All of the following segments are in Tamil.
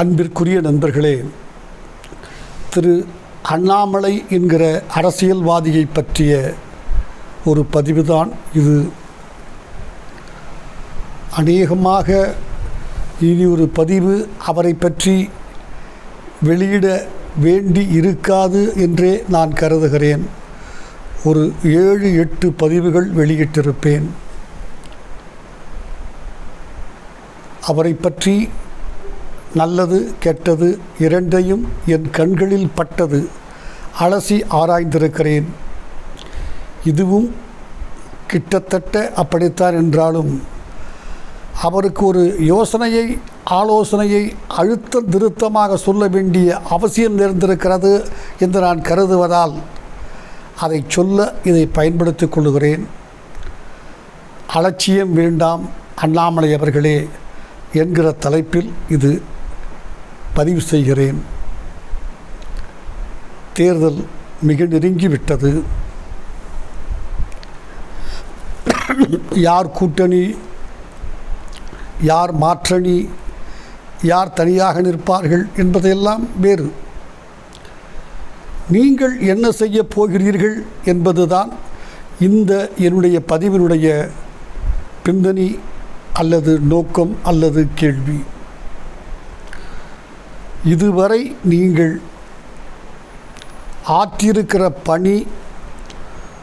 அன்பிற்குரிய நண்பர்களே திரு அண்ணாமலை என்கிற அரசியல்வாதியை பற்றிய ஒரு பதிவுதான் இது. அநேகமாக இனி ஒரு பதிவு அவரை பற்றி வெளியிட வேண்டி இருக்காது என்றே நான் கருதுகிறேன். ஒரு ஏழு எட்டு பதிவுகள் வெளியிட்டிருப்பேன். அவரை பற்றி நல்லது கெட்டது இரண்டையும் என் கண்களில் பட்டது. அலசி ஆராய்ந்திருக்கிறேன். இதுவும் கிட்டத்தட்ட அப்படித்தான் என்றாலும் அவருக்கு ஒரு யோசனையை ஆலோசனையை அழுத்த திருத்தமாக சொல்ல வேண்டிய அவசியம் நேர்ந்திருக்கிறது என்று நான் கருதுவதால் அதை சொல்ல இதை பயன்படுத்திக் கொள்கிறேன் அலட்சியம் வேண்டாம் அண்ணாமலை அவர்களே என்கிற தலைப்பில் இது பதிவு செய்கிறேன். தேர்தல் மிக நெருங்கிவிட்டது. யார் கூட்டணி யார் மாற்றணி யார் தனியாக நிற்பார்கள் என்பதையெல்லாம் வேறு. நீங்கள் என்ன செய்ய போகிறீர்கள் என்பதுதான் இந்த என்னுடைய பதிவினுடைய பின்னணி அல்லது நோக்கம் அல்லது கேள்வி. இதுவரை நீங்கள் ஆற்றிருக்கிற பணி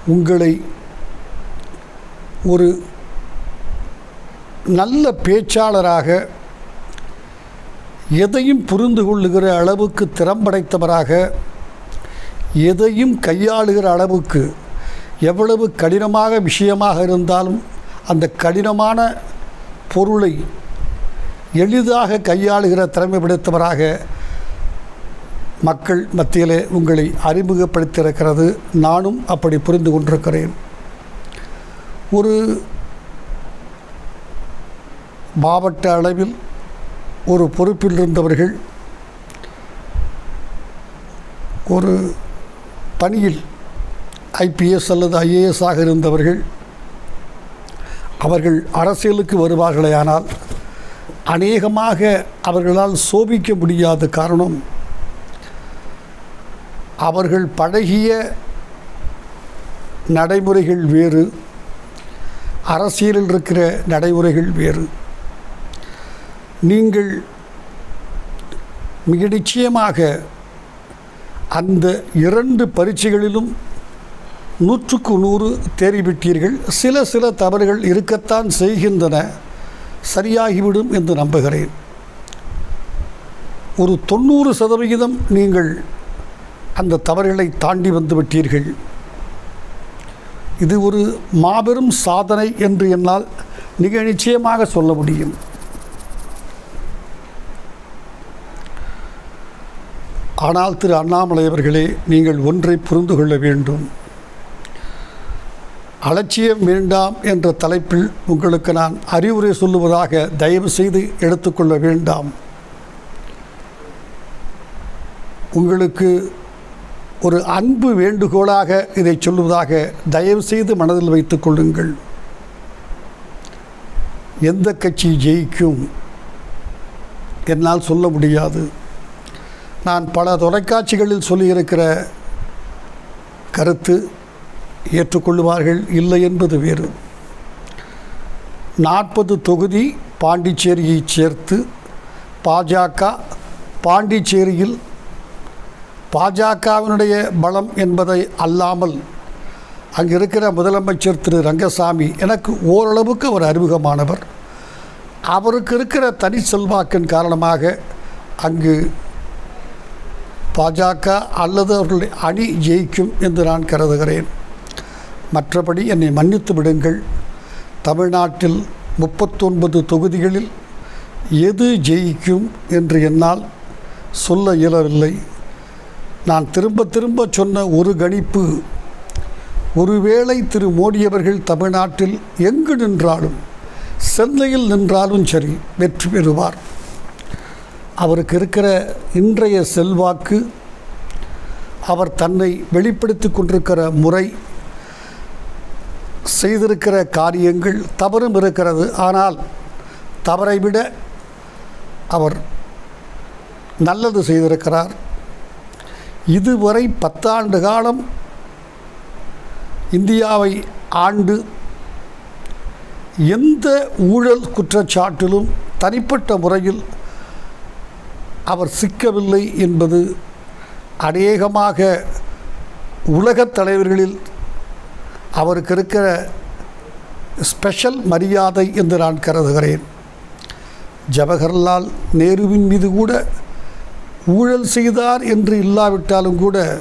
உங்களை ஒரு நல்ல பேச்சாளராக எதையும் புரிந்து கொள்ளுகிற அளவுக்கு திறம்படைத்தவராக எதையும் கையாளுகிற அளவுக்கு எவ்வளவு கடினமாக விஷயமாக இருந்தாலும் அந்த கடினமான பொருளை எளிதாக கையாளுகிற திறமை படைத்தவராக மக்கள் மத்தியிலே உங்களை அறிமுகப்படுத்தியிருக்கிறது. நானும் அப்படி புரிந்து கொண்டிருக்கிறேன். ஒரு மாவட்ட அளவில் ஒரு பொறுப்பில் இருந்தவர்கள் ஒரு பணியில் ஐபிஎஸ் அல்லது ஐஏஎஸ் ஆக இருந்தவர்கள் அவர்கள் அரசியலுக்கு வருவார்களே ஆனால் அநேகமாக அவர்களால் சோபிக்க முடியாத காரணம் அவர்கள் பழகிய நடைமுறைகள் வேறு அரசியலில் இருக்கிற நடைமுறைகள் வேறு. நீங்கள் மிக நிச்சயமாக அந்த இரண்டு பரீட்சைகளிலும் நூற்றுக்கு நூறு தேறிவிட்டீர்கள் சில சில தவறுகள் இருக்கத்தான் செய்கின்றன. சரியாகிவிடும் என்று நம்புகிறேன். ஒரு தொண்ணூறு சதவிகிதம் நீங்கள் அந்த தவறுகளை தாண்டி வந்து விட்டீர்கள். இது ஒரு மாபெரும் சாதனை என்று என்னால் மிக நிச்சயமாக சொல்ல முடியும். ஆனால் திரு அண்ணாமலை அவர்களே நீங்கள் ஒன்றை புரிந்து கொள்ள வேண்டும். அலட்சியம் வேண்டாம் என்ற தலைப்பில் உங்களுக்கு நான் அறிவுரை சொல்லுவதாக தயவு செய்து எடுத்துக்கொள்ள வேண்டாம். உங்களுக்கு ஒரு அன்பு வேண்டுகோளாக இதை சொல்லுவதாக தயவு செய்து மனதில் வைத்துக் கொள்ளுங்கள். எந்த கட்சி ஜெயிக்கும்? என்னால் சொல்ல முடியாது. நான் பல தொலைக்காட்சிகளில் சொல்லியிருக்கிற கருத்து ஏற்றுக்கொள்வார்கள் இல்லை என்பது வேறு. நாற்பது தொகுதி பாண்டிச்சேரியை சேர்த்து பாஜக பாண்டிச்சேரியில் பாஜகவினுடைய பலம் என்பதை அல்லாமல் அங்கே இருக்கிற முதலமைச்சர் திரு ரங்கசாமி எனக்கு ஓரளவுக்கு அவர் அறிமுகமானவர். அவருக்கு இருக்கிற தனி செல்வாக்கின் காரணமாக அங்கு பாஜக அல்லது அவர்களுடைய அணி ஜெயிக்கும் என்று நான் கருதுகிறேன். மற்றபடி என்னை மன்னித்து விடுங்கள். தமிழ்நாட்டில் முப்பத்தொன்பது தொகுதிகளில் எது ஜெயிக்கும் என்று என்னால் சொல்ல இயலவில்லை. நான் திரும்ப திரும்ப சொன்ன ஒரு கணிப்பு ஒருவேளை திரு மோடி அவர்கள் தமிழ்நாட்டில் எங்கு நின்றாலும் சென்னையில் நின்றாலும் சரி வெற்றி பெறுவார். அவருக்கு இருக்கிற இன்றைய செல்வாக்கு அவர் தன்னை வெளிப்படுத்தி கொண்டிருக்கிற முறை செய்திருக்கிற காரியங்கள் தவறும் இருக்கிறது. ஆனால் தவறை விட அவர் நல்லது செய்திருக்கிறார். இதுவரை பத்தாண்டு காலம் இந்தியாவை ஆண்டு எந்த ஊழல் குற்றச்சாட்டிலும் தனிப்பட்ட முறையில் அவர் சிக்கவில்லை என்பது அநேகமாக உலகத் தலைவர்களில் அவருக்கு இருக்கிற ஸ்பெஷல் மரியாதை என்று நான் கருதுகிறேன். ஜவஹர்லால் நேருவின் மீது கூட ஊழல் செய்தார் என்று இல்லாவிட்டாலும் கூட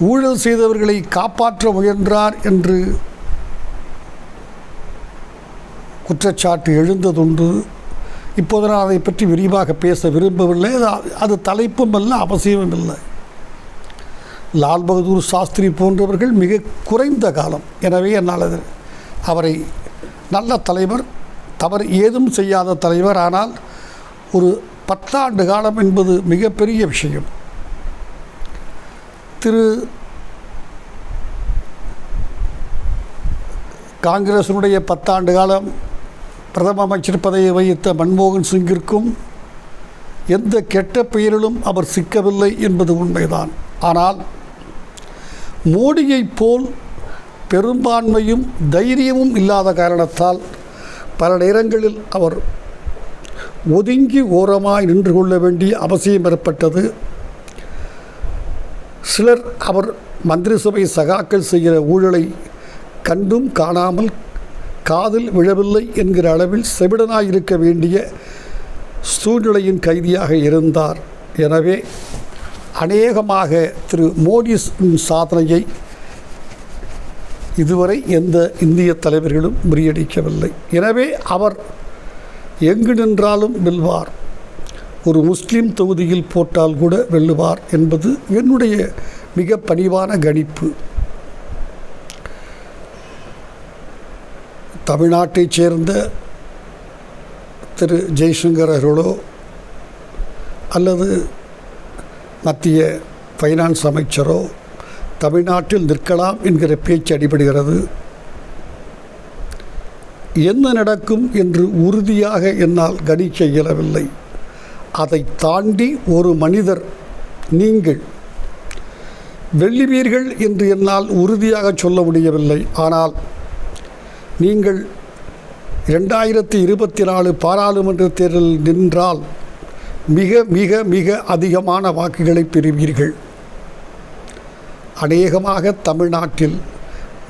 ஊழல் செய்தவர்களை காப்பாற்ற முயன்றார் என்று குற்றச்சாட்டு எழுந்ததுண்டு. இப்போது நான் அதை பற்றி விரிவாக பேச விரும்பவில்லை. அது- தலைப்பும் அல்ல அவசியமும் இல்லை. லால் பகதூர் சாஸ்திரி போன்றவர்கள் மிக குறைந்த காலம். எனவே என்னால் அது அவரை நல்ல தலைவர் தவறு ஏதும் செய்யாத தலைவர் ஆனால் ஒரு பத்தாண்டு காலம் என்பது மிகப்பெரிய விஷயம். திரு காங்கிரசினுடைய பத்தாண்டு காலம் பிரதம அமைச்சர் பதவியை வகித்த மன்மோகன் சிங்கிற்கும் எந்த கெட்ட பெயரிலும் அவர் சிக்கவில்லை என்பது உண்மைதான். ஆனால் மோடியைப் போல் பெரும்பான்மையும் தைரியமும் இல்லாத காரணத்தால் பல நேரங்களில் அவர் ஒதுங்கி ஓரமாய் நின்று கொள்ள வேண்டிய அவசியம் ஏற்பட்டது. சிலர் அவர் மந்திரி சபை சகாக்கள் செய்கிற ஊழலை கண்டும் காணாமல் காதில் விழவில்லை என்கிற அளவில் செவிடனாய் இருக்க வேண்டிய சூழ்நிலையின் கைதியாக இருந்தார். எனவே அநேகமாக திரு மோடி சாதனையை இதுவரை எந்த இந்திய தலைவர்களும் முறியடிக்கவில்லை. எனவே அவர் எங்கு நின்றாலும் வெல்வார். ஒரு முஸ்லீம் தொகுதியில் போட்டால் கூட வெல்லுவார் என்பது என்னுடைய மிக பணிவான கணிப்பு. தமிழ்நாட்டைச் சேர்ந்த திரு ஜெய்சங்கர் அவர்களோ அல்லது மத்திய ஃபைனான்ஸ் அமைச்சரோ தமிழ்நாட்டில் நிற்கலாம் என்கிற பேச்சு அடிபடுகிறது. என்ன நடக்கும் என்று உறுதியாக என்னால் கணிக்க இயலவில்லை. அதை தாண்டி ஒரு மனிதர் நீங்கள் வெள்ளிவீர்கள் என்று என்னால் உறுதியாக சொல்ல முடியவில்லை. ஆனால் நீங்கள் இரண்டாயிரத்தி இருபத்தி நாலு பாராளுமன்ற தேர்தலில் நின்றால் மிக மிக மிக அதிகமான வாக்குகளை பெறுவீர்கள். அநேகமாக தமிழ்நாட்டில்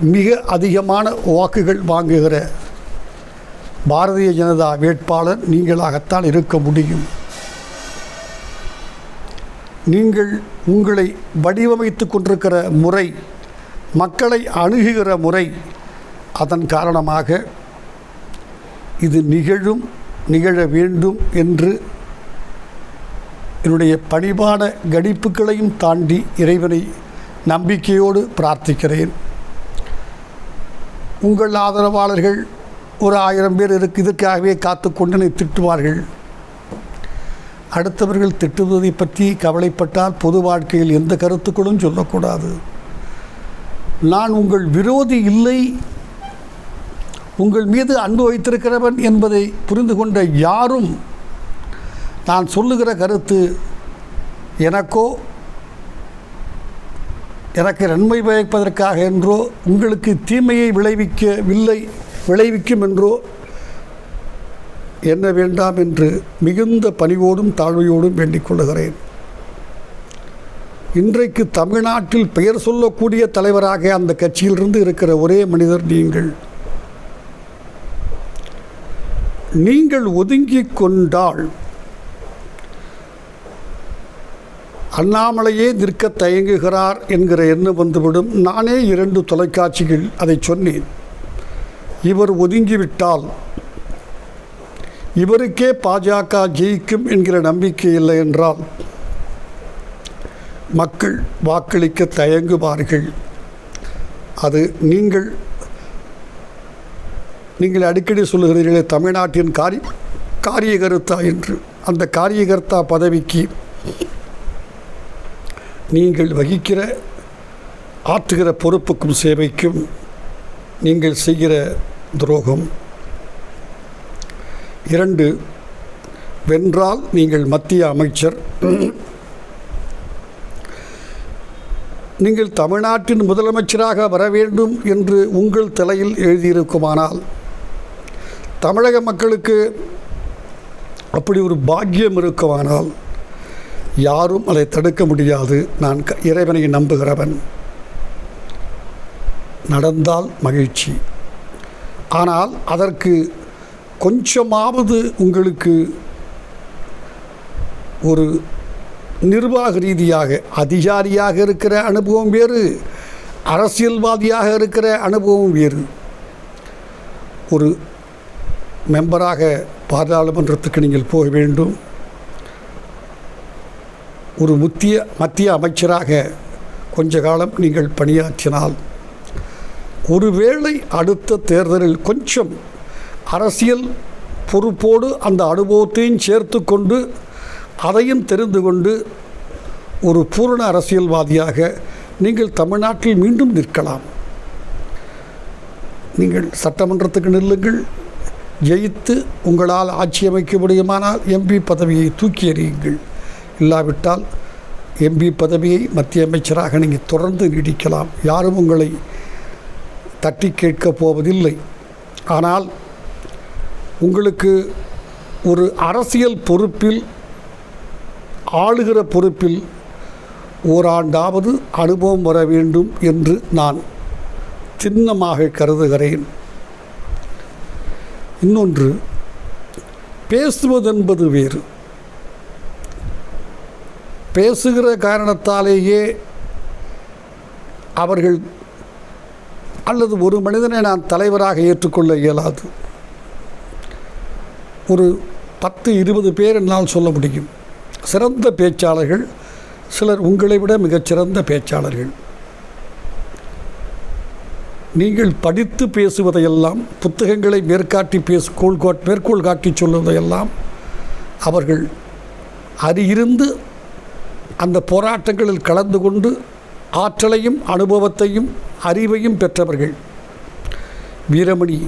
மிக அதிகமான வாக்குகள் வாங்குகிற பாரதிய ஜனதா வேட்பாளர் நீங்களாகத்தான் இருக்க முடியும். நீங்கள் உங்களை வடிவமைத்து கொண்டிருக்கிற முறை மக்களை அணுகுகிற முறை அதன் காரணமாக இது நிகழும் நிகழ வேண்டும் என்று என்னுடைய பணிவான கணிப்புகளையும் தாண்டி இறைவனை நம்பிக்கையோடு பிரார்த்திக்கிறேன். உங்கள் ஆதரவாளர்கள் ஒரு ஆயிரம் பேர் இருக்கு இதற்காகவே காத்து கொண்டனை திட்டுவார்கள். அடுத்தவர்கள் திட்டுவதை பற்றி கவலைப்பட்டால் பொது வாழ்க்கையில் எந்த கருத்துக்களும் சொல்லக்கூடாது. நான் உங்கள் விரோதி இல்லை. உங்கள் மீது அன்பு வைத்திருக்கிறவன் என்பதை புரிந்து கொண்ட யாரும் நான் சொல்லுகிற கருத்து எனக்கோ எனக்கு நன்மை பயப்பதற்காக என்றோ உங்களுக்கு தீமையை விளைவிக்கவில்லை விளைவிக்கும் என்றோ என்ன வேண்டாம் என்று மிகுந்த பணிவோடும் தாழ்மையோடும் வேண்டிக்கொள்ளுகிறேன் இன்றைக்கு தமிழ்நாட்டில் பெயர் சொல்லக்கூடிய தலைவராக அந்த கட்சியிலிருந்து இருக்கிற ஒரே மனிதர் நீங்கள். நீங்கள் ஒதுங்கிக் கொண்டால் அண்ணாமலையே நிற்க தயங்குகிறார் என்கிற எண்ணம் வந்துவிடும். நானே இரண்டு தொலைக்காட்சிகள் அதை சொன்னேன். இவர் ஒதுங்கிவிட்டால் இவருக்கே பாஜக ஜெயிக்கும் என்கிற நம்பிக்கை இல்லை என்றால் மக்கள் வாக்களிக்க தயங்குவார்கள். அது நீங்கள் நீங்கள் அடிக்கடி சொல்லுகிறீர்களே தமிழ்நாட்டின் காரி காரியகர்த்தா என்று. அந்த காரியகர்த்தா பதவிக்கு நீங்கள் வகிக்கிற ஆற்றுகிற பொறுப்புக்கும் சேவைக்கும் நீங்கள் செய்கிற துரோகம். இரண்டு வென்றால் நீங்கள் மத்திய அமைச்சர். நீங்கள் தமிழ்நாட்டின் முதலமைச்சராக வர வேண்டும் என்று உங்கள் தலையில் எழுதியிருக்குமானால் தமிழக மக்களுக்கு அப்படி ஒரு பாக்கியம் இருக்குமானால் யாரும் அதை தடுக்க முடியாது. நான் க- இறைவனை நம்புகிறவன். நடந்தால் மகிழ்ச்சி. ஆனால் அதற்கு கொஞ்சமாவது உங்களுக்கு ஒரு நிர்வாக ரீதியாக அதிகாரியாக இருக்கிற அனுபவம் வேறு அரசியல்வாதியாக இருக்கிற அனுபவம் வேறு. ஒரு மெம்பராக பாராளுமன்றத்துக்கு நீங்கள் போக வேண்டும். ஒரு முத்திய மத்திய அமைச்சராக கொஞ்ச காலம் நீங்கள் பணியாற்றினால் ஒருவேளை அடுத்த தேர்தலில் கொஞ்சம் அரசியல் பொறுப்போடு அந்த அனுபவத்தையும் சேர்த்து கொண்டு அதையும் தெரிந்து கொண்டு ஒரு பூரண அரசியல்வாதியாக நீங்கள் தமிழ்நாட்டில் மீண்டும் நிற்கலாம். நீங்கள் சட்டமன்றத்துக்கு நில்லுங்கள். ஜெயித்து உங்களால் ஆட்சி அமைக்க முடியுமானால் எம்பி பதவியை தூக்கி எறியுங்கள். இல்லாவிட்டால் எம்பி பதவியை மத்திய அமைச்சராக நீங்கள் தொடர்ந்து நீடிக்கலாம். யாரும் உங்களை தட்டி கேட்கப் போவதில்லை. ஆனால் உங்களுக்கு ஒரு அரசியல் பொறுப்பில் ஆளுகிற பொறுப்பில் ஓராண்டாவது அனுபவம் வர வேண்டும் என்று நான் சின்னமாக கருதுகிறேன். இன்னொன்று பேசுவதென்பது வேறு. பேசுகிற காரணத்தாலேயே அவர்கள் அல்லது ஒரு மனிதனை நான் தலைவராக ஏற்றுக்கொள்ள இயலாது. ஒரு பத்து இருபது பேர் என்னால் சொல்ல முடியும். சிறந்த பேச்சாளர்கள் சிலர் உங்களை விட மிகச்சிறந்த பேச்சாளர்கள். நீங்கள் படித்து பேசுவதையெல்லாம் புத்தகங்களை மேற்காட்டி பேசு கோள்கோட் மேற்கோள் காட்டி சொல்வதையெல்லாம் அவர்கள் அறியிருந்து அந்த போராட்டங்களில் கலந்து கொண்டு ஆற்றலையும் அனுபவத்தையும் அறிவையும் பெற்றவர்கள். வீரமணி.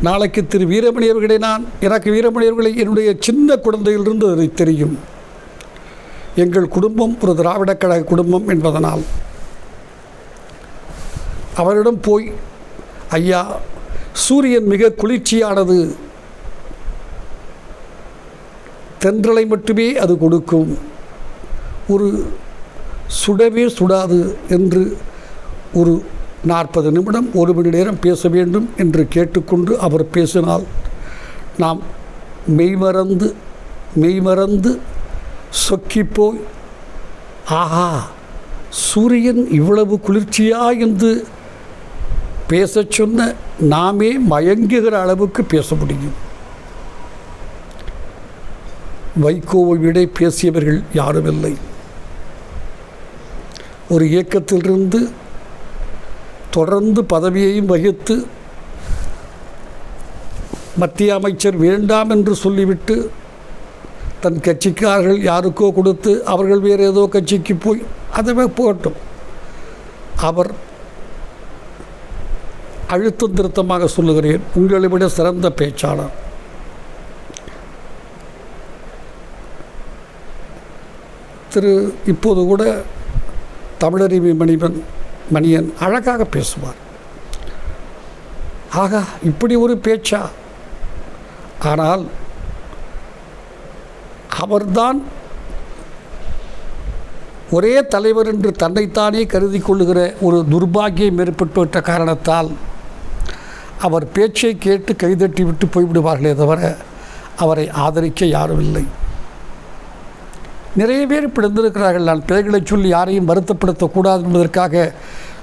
நாளைக்கு திரு வீரமணி அவர்களை நான் எனக்கு வீரமணி அவர்களை என்னுடைய சின்ன குழந்தையிலிருந்து அதை தெரியும். எங்கள் குடும்பம் ஒரு திராவிடக் கழக குடும்பம் என்பதனால். அவரிடம் போய் ஐயா சூரியன் மிக குளிர்ச்சியானது. தென்றலை மட்டுமே அது கொடுக்கும். ஒரு சுடவே சுடாது என்று ஒரு நாற்பது நிமிடம் ஒரு மணி நேரம் பேச வேண்டும் என்று கேட்டுக்கொண்டு அவர் பேசினால் நாம் மெய்மறந்து மெய்மறந்து சொக்கிப்போய் ஆஹா சூரியன் இவ்வளவு குளிர்ச்சியா? என்று பேசச் சொன்ன நாமே மயங்குகிற அளவுக்கு பேச முடியும். வைகோவை விட பேசியவர்கள் யாரும் இல்லை ஒரு இயக்கத்திலிருந்து தொடர்ந்து பதவியையும் வகித்து மத்திய அமைச்சர் வேண்டாம் என்று சொல்லிவிட்டு தன் கட்சிக்காரர்கள் யாருக்கோ கொடுத்து அவர்கள் வேறு ஏதோ கட்சிக்கு போய் அதுவே போகட்டும். அவர் அழுத்தம் திருத்தமாக சொல்லுகிறேன். உங்களை விட சிறந்த பேச்சாளர். திரு இப்போது கூட தமிழறிவி மணிவன் மணியன் அழகாக பேசுவார். ஆகா இப்படி ஒரு பேச்சா? ஆனால் அவர்தான் ஒரே தலைவர் என்று தன்னைத்தானே கருதி கொள்ளுகிற ஒரு துர்பாக்கியம் ஏற்பட்டுவிட்ட காரணத்தால் அவர் பேச்சை கேட்டு கைதட்டி விட்டு போய்விடுவார்களே தவிர அவரை ஆதரிக்க யாரும் இல்லை. நிறைய பேர் இப்படி இருந்திருக்கிறார்கள். நான் பெயர்களை சொல்லி யாரையும் வருத்தப்படுத்தக்கூடாது என்பதற்காக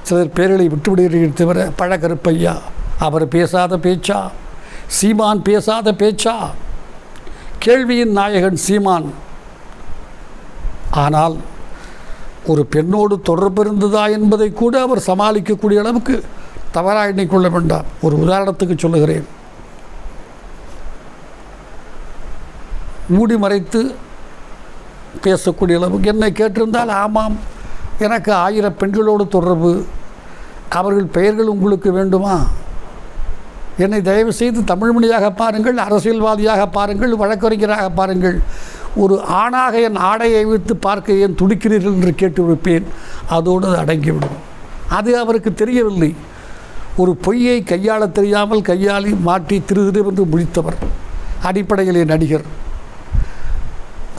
சிலர் பெயர்களை விட்டுவிடுகிறீர்கள் தவிர பழகருப்பையா? அவர் பேசாத பேச்சா? சீமான் பேசாத பேச்சா? கேள்வியின் நாயகன் சீமான். ஆனால் ஒரு பெண்ணோடு தொடர்பு இருந்ததா என்பதை கூட அவர் சமாளிக்கக்கூடிய அளவுக்கு தவறாக எண்ணிக்கொள்ள வேண்டாம். ஒரு உதாரணத்துக்கு சொல்லுகிறேன். மூடி மறைத்து பேசக்கூடிய அளவுக்கு என்னை கேட்டிருந்தால் ஆமாம் எனக்கு ஆயிரம் பெண்களோடு தொடர்பு. அவர்கள் பெயர்கள் உங்களுக்கு வேண்டுமா? என்னை தயவு செய்து தமிழ்மொழியாக பாருங்கள் அரசியல்வாதியாக பாருங்கள் வழக்கறிஞராக பாருங்கள். ஒரு ஆணாக என் ஆடையை வைத்து பார்க்க ஏன் துடிக்கிறீர்கள் என்று கேட்டு அதோடு அடங்கிவிடும். அது அவருக்கு தெரியவில்லை. ஒரு பொய்யை கையாள தெரியாமல் கையாளி மாட்டி திரு திருவென்று முடித்தவர் அடிப்படையிலே நடிகர்.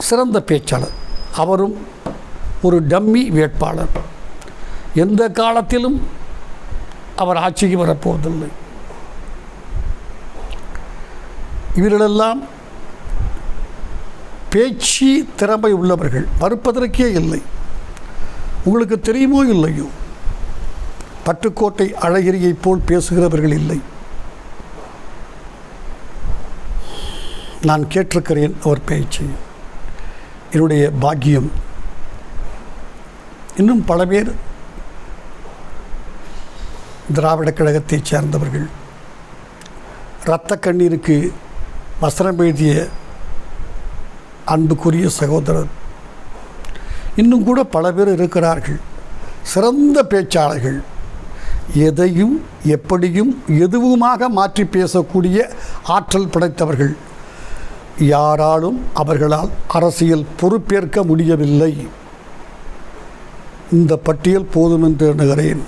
சிறந்த பேச்சாளர். அவரும் ஒரு டம்மி வேட்பாளர். எந்த காலத்திலும் அவர் ஆட்சிக்கு வரப்போவதில்லை. இவர்களெல்லாம் பேச்சு திறமை உள்ளவர்கள். மறுப்பதற்கே இல்லை. உங்களுக்கு தெரியுமோ இல்லையோ? பட்டுக்கோட்டை அழகிரியைப் போல் பேசுகிறவர்கள் இல்லை. நான் கேட்டிருக்கிறேன் அவர் பேச்சு. என்னுடைய பாக்கியம். இன்னும் பல பேர் திராவிடக் கழகத்தைச் சேர்ந்தவர்கள். இரத்த கண்ணீருக்கு வசனம் எழுதிய அன்புக்குரிய சகோதரர். இன்னும் கூட பல பேர் இருக்கிறார்கள். சிறந்த பேச்சாளர்கள். எதையும் எப்படியும் எதுவுமாக மாற்றி பேசக்கூடிய ஆற்றல் படைத்தவர்கள். யாராலும் அவர்களால் அரசியல் பொறுப்பேற்க முடியவில்லை. இந்த பட்டியல் போதும் என்று எண்ணுகிறேன்.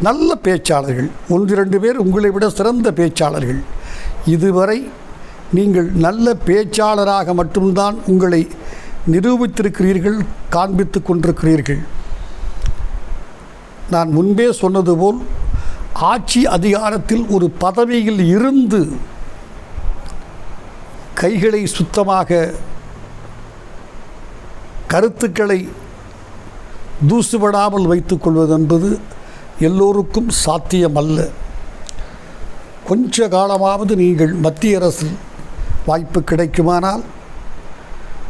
நல்ல பேச்சாளர்கள் ஒன்று இரண்டு பேர் உங்களை விட சிறந்த பேச்சாளர்கள். இதுவரை நீங்கள் நல்ல பேச்சாளராக மட்டும்தான் உங்களை நிரூபித்திருக்கிறீர்கள் காண்பித்து கொண்டிருக்கிறீர்கள். நான் முன்பே சொன்னது போல் ஆட்சி அதிகாரத்தில் ஒரு பதவியில் இருந்து கைகளை சுத்தமாக கருத்துக்களை தூசுபடாமல் வைத்துக்கொள்வது என்பது எல்லோருக்கும் சாத்தியமல்ல. கொஞ்ச காலமாவது நீங்கள் மத்திய அரசில் வாய்ப்பு கிடைக்குமானால்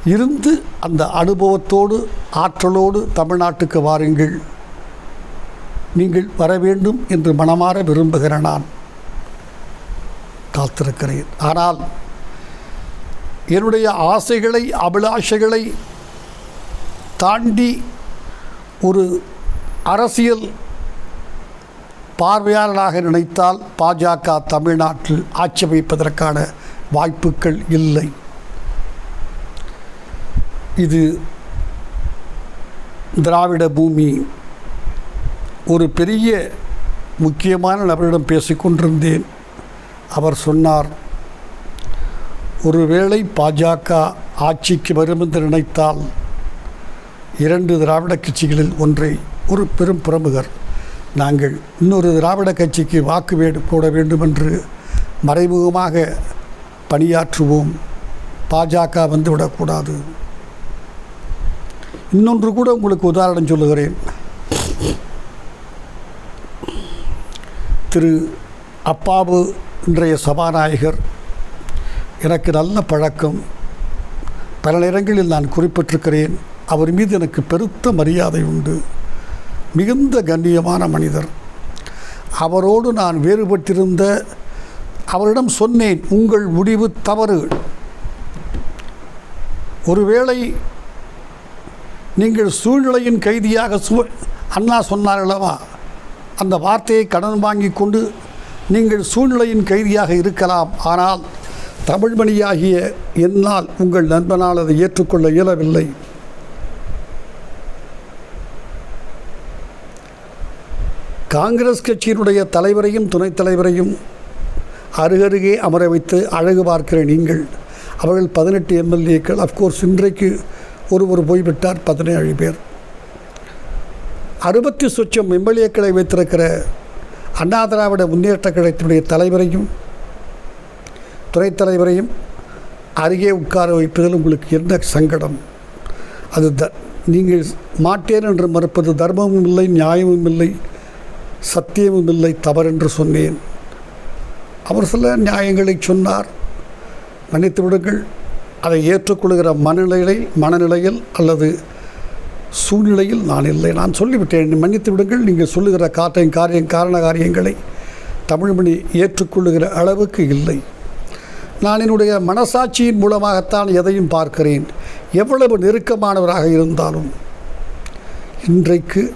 இருந்து அந்த அனுபவத்தோடு ஆற்றலோடு தமிழ்நாட்டுக்கு வாருங்கள். நீங்கள் வர வேண்டும் என்று மனமாற விரும்புகிற நான். காத்திருக்கிறேன். ஆனால் என்னுடைய ஆசைகளை அபிலாஷைகளை தாண்டி ஒரு அரசியல் பார்வையாளராக நினைத்தால் பாஜக தமிழ்நாட்டில் ஆட்சி அமைப்பதற்கான வாய்ப்புகள் இல்லை. இது திராவிட பூமி ஒரு பெரிய முக்கியமான நபரிடம் பேசிக்கொண்டிருந்தேன். அவர் சொன்னார் ஒருவேளை பாஜக ஆட்சிக்கு வரும் என்று நினைத்தால் இரண்டு திராவிட கட்சிகளில் ஒன்றை ஒரு பெரும் பிரமுகர். நாங்கள் இன்னொரு திராவிட கட்சிக்கு வாக்கு வேடு போட வேண்டும் என்று மறைமுகமாக பணியாற்றுவோம். பாஜக வந்துவிடக்கூடாது இன்னொன்று கூட உங்களுக்கு உதாரணம் சொல்லுகிறேன். திரு அப்பாவு இன்றைய சபாநாயகர் எனக்கு நல்ல பழக்கம். பல நேரங்களில் நான் குறிப்பிட்டிருக்கிறேன் அவர் மீது எனக்கு பெருத்த மரியாதை உண்டு. மிகுந்த கண்ணியமான மனிதர். அவரோடு நான் வேறுபட்டிருந்த அவரிடம் சொன்னேன் உங்கள் முடிவு தவறு. ஒருவேளை நீங்கள் சூழ்நிலையின் கைதியாக சு அண்ணா சொன்னார்களவா அந்த வார்த்தையை கடன் வாங்கி கொண்டு நீங்கள் சூழ்நிலையின் கைதியாக இருக்கலாம். ஆனால் தமிழ்மணியாகிய என்னால் உங்கள் நண்பனால் அதை ஏற்றுக்கொள்ள இயலவில்லை. காங்கிரஸ் கட்சியினுடைய தலைவரையும் துணைத் தலைவரையும் அருகருகே அமர வைத்து அழகு பார்க்கிற நீங்கள் அவர்கள் பதினெட்டு எம்எல்ஏக்கள். அஃப்கோர்ஸ் இன்றைக்கு ஒருவர் போய்விட்டார் பதினேழு பேர். அறுபத்தி சொச்சம் எம்எல்ஏக்களை வைத்திருக்கிற அண்ணா திராவிட முன்னேற்ற கழகத்தினுடைய தலைவரையும் துறைத் தலைவரையும் அருகே உட்கார வைப்பதில் உங்களுக்கு என்ன சங்கடம்? அது த நீங்கள் மாட்டேன் என்று மறுப்பது தர்மமும் இல்லை நியாயமும் இல்லை சத்தியமும் இல்லை தவறென்று சொன்னேன். அவர் சில நியாயங்களை சொன்னார். மன்னித்து விடுங்கள். அதை ஏற்றுக்கொள்கிற மனநிலை மனநிலையில் அல்லது சூழ்நிலையில் நான் இல்லை. நான் சொல்லிவிட்டேன். மன்னித்து விடுங்கள். நீங்கள் சொல்லுகிற காற்றையும் காரியம் காரண காரியங்களை தமிழ்மொழி ஏற்றுக்கொள்ளுகிற அளவுக்கு இல்லை. நான் என்னுடைய மனசாட்சியின் மூலமாகத்தான் எதையும் பார்க்கிறேன். எவ்வளவு நெருக்கமானவராக இருந்தாலும். இன்றைக்கு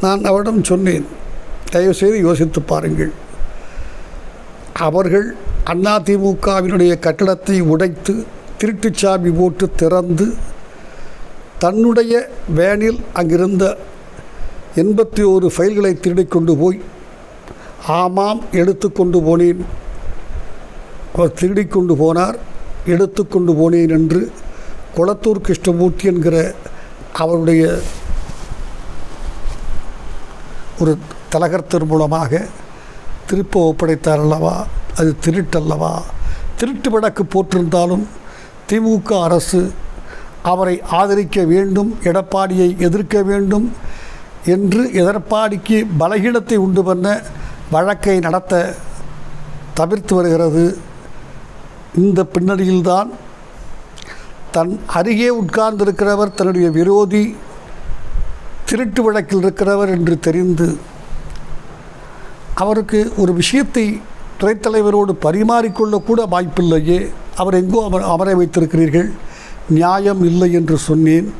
நான் அவரிடம் சொன்னேன். தயவுசெய்து யோசித்து பாருங்கள். அவர்கள் அதிமுகவினுடைய கட்டடத்தை உடைத்து திருட்டுச்சாமி போட்டு திறந்து தன்னுடைய வேனில் அங்கிருந்த எண்பத்தி ஓரு ஃபைல்களை திருடிக் கொண்டு போய் ஆமாம் எடுத்துக்கொண்டு போனேன். அவர் கொண்டு போனார். எடுத்துக்கொண்டு போனேன் என்று குளத்தூர் கிருஷ்ணமூர்த்தி என்கிற அவருடைய ஒரு தலகர்த்தர் மூலமாக திருப்ப ஒப்படைத்தார் அல்லவா? அது திருட்டல்லவா? திருட்டு வழக்கு போட்டிருந்தாலும் திமுக அரசு அவரை ஆதரிக்க வேண்டும் எடப்பாடியை எதிர்க்க வேண்டும் என்று எடப்பாடிக்கு பலகீனத்தை உண்டு பண்ண வழக்கை நடத்த தவிர்த்து வருகிறது. இந்த பின்னணியில்தான் தன் அருகே உட்கார்ந்திருக்கிறவர் தன்னுடைய விரோதி திருட்டு வழக்கில் இருக்கிறவர் என்று தெரிந்து அவருக்கு ஒரு விஷயத்தை துறைத்தலைவரோடு பரிமாறிக்கொள்ளக்கூட வாய்ப்பில்லையே. அவர் எங்கோ அமர அமர வைத்திருக்கிறீர்கள். நியாயம் இல்லை என்று சொன்னேன்.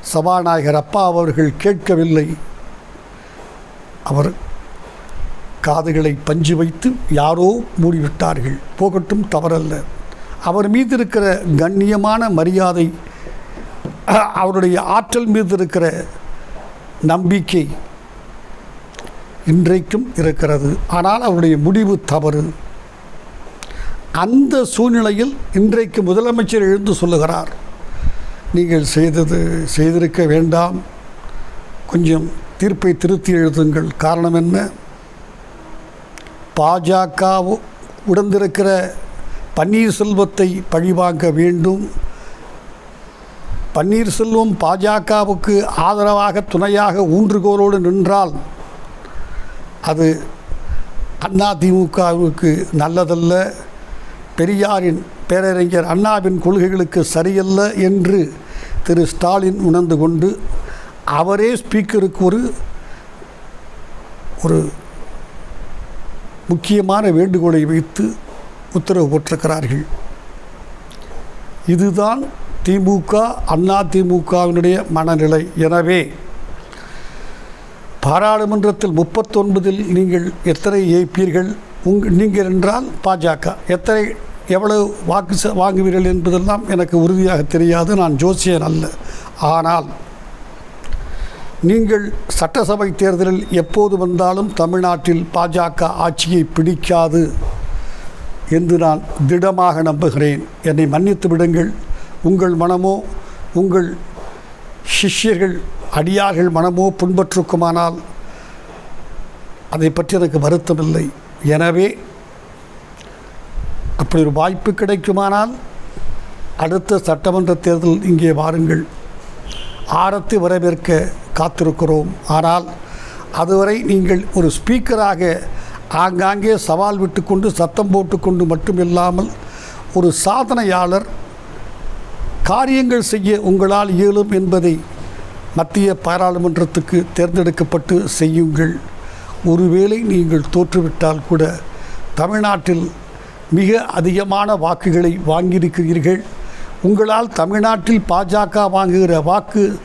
சபாநாயகர் அப்பா அவர்கள் கேட்கவில்லை. அவர் காதுகளை பஞ்சு வைத்து யாரோ மூடிவிட்டார்கள். போகட்டும் தவறல்ல. அவர் மீது இருக்கிற கண்ணியமான மரியாதை அவருடைய ஆற்றல் மீது இருக்கிற நம்பிக்கை இன்றைக்கும் இருக்கிறது. ஆனால் அவருடைய முடிவு தவறு. அந்த சூழ்நிலையில் இன்றைக்கு முதலமைச்சர் எழுந்து சொல்லுகிறார் நீங்கள் செய்தது செய்திருக்க வேண்டாம். கொஞ்சம் தீர்ப்பை திருத்தி எழுதுங்கள். காரணம் என்ன? பாஜக உடந்திருக்கிற பன்னீர்செல்வத்தை பழிவாங்க வேண்டும். பன்னீர்செல்வம் பாஜகவுக்கு ஆதரவாக துணையாக ஊன்றுகோலோடு நின்றால் அது அதிமுகவுக்கு நல்லதல்ல. பெரியாரின் பேரறிஞர் அண்ணாவின் கொள்கைகளுக்கு சரியல்ல என்று திரு ஸ்டாலின் உணர்ந்து கொண்டு அவரே ஸ்பீக்கருக்கு ஒரு ஒரு முக்கியமான வேண்டுகோளை வைத்து உத்தரவு போட்டிருக்கிறார்கள். இதுதான் திமுக அண்ணா திமுகவினுடைய மனநிலை. எனவே பாராளுமன்றத்தில் முப்பத்தொன்பதில் நீங்கள் எத்தனை ஏய்ப்பீர்கள்? உங் நீங்கள் என்றால் பாஜக. எத்தனை எவ்வளவு வாக்கு ச- வாங்குவீர்கள் என்பதெல்லாம் எனக்கு உறுதியாக தெரியாது. நான் ஜோசியன் அல்ல. ஆனால் நீங்கள் சட்டசபை தேர்தலில் எப்போது வந்தாலும் தமிழ்நாட்டில் பாஜக ஆட்சியை பிடிக்காது என்று நான் திடமாக நம்புகிறேன். என்னை மன்னித்து விடுங்கள். உங்கள் மனமோ உங்கள் சிஷ்யர்கள் அடியார்கள் மனமோ புண்பற்றுக்குமானால் அதை பற்றி எனக்கு வருத்தமில்லை. எனவே அப்படி ஒரு வாய்ப்பு கிடைக்குமானால் அடுத்த சட்டமன்ற தேர்தல் இங்கே வாருங்கள். ஆரத்து வரவேற்க காத்திருக்கிறோம். ஆனால் அதுவரை நீங்கள் ஒரு ஸ்பீக்கராக ஆங்காங்கே சவால் விட்டுக்கொண்டு சத்தம் போட்டுக்கொண்டு மட்டும் இல்லாமல் ஒரு சாதனையாளர் காரியங்கள் செய்ய உங்களால் இயலும் என்பதை மத்திய பாராளுமன்றத்துக்கு தேர்ந்தெடுக்கப்பட்டு செய்யுங்கள். ஒருவேளை நீங்கள் தோற்றுவிட்டால் கூட தமிழ்நாட்டில் மிக அதிகமான வாக்குகளை வாங்கியிருக்கிறீர்கள். உங்களால் தமிழ்நாட்டில் பாஜக வாங்குகிற வாக்கு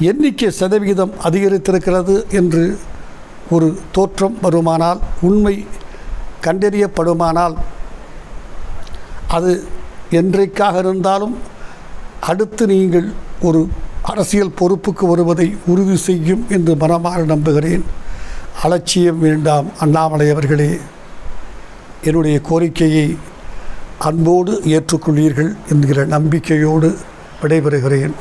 எண்ணிக்கை சதவிகிதம் அதிகரித்திருக்கிறது என்று ஒரு தோற்றம் வருமானால் உண்மை கண்டறியப்படுமானால் அது என்றைக்காக இருந்தாலும் அடுத்து நீங்கள் ஒரு அரசியல் பொறுப்புக்கு வருவதை உறுதி செய்யும் என்று மனமாற நம்புகிறேன். அலட்சியம் வேண்டாம் அண்ணாமலை அவர்களே. என்னுடைய கோரிக்கையை அன்போடு ஏற்றுக்கொள்ளீர்கள் என்கிற நம்பிக்கையோடு விடைபெறுகிறேன்.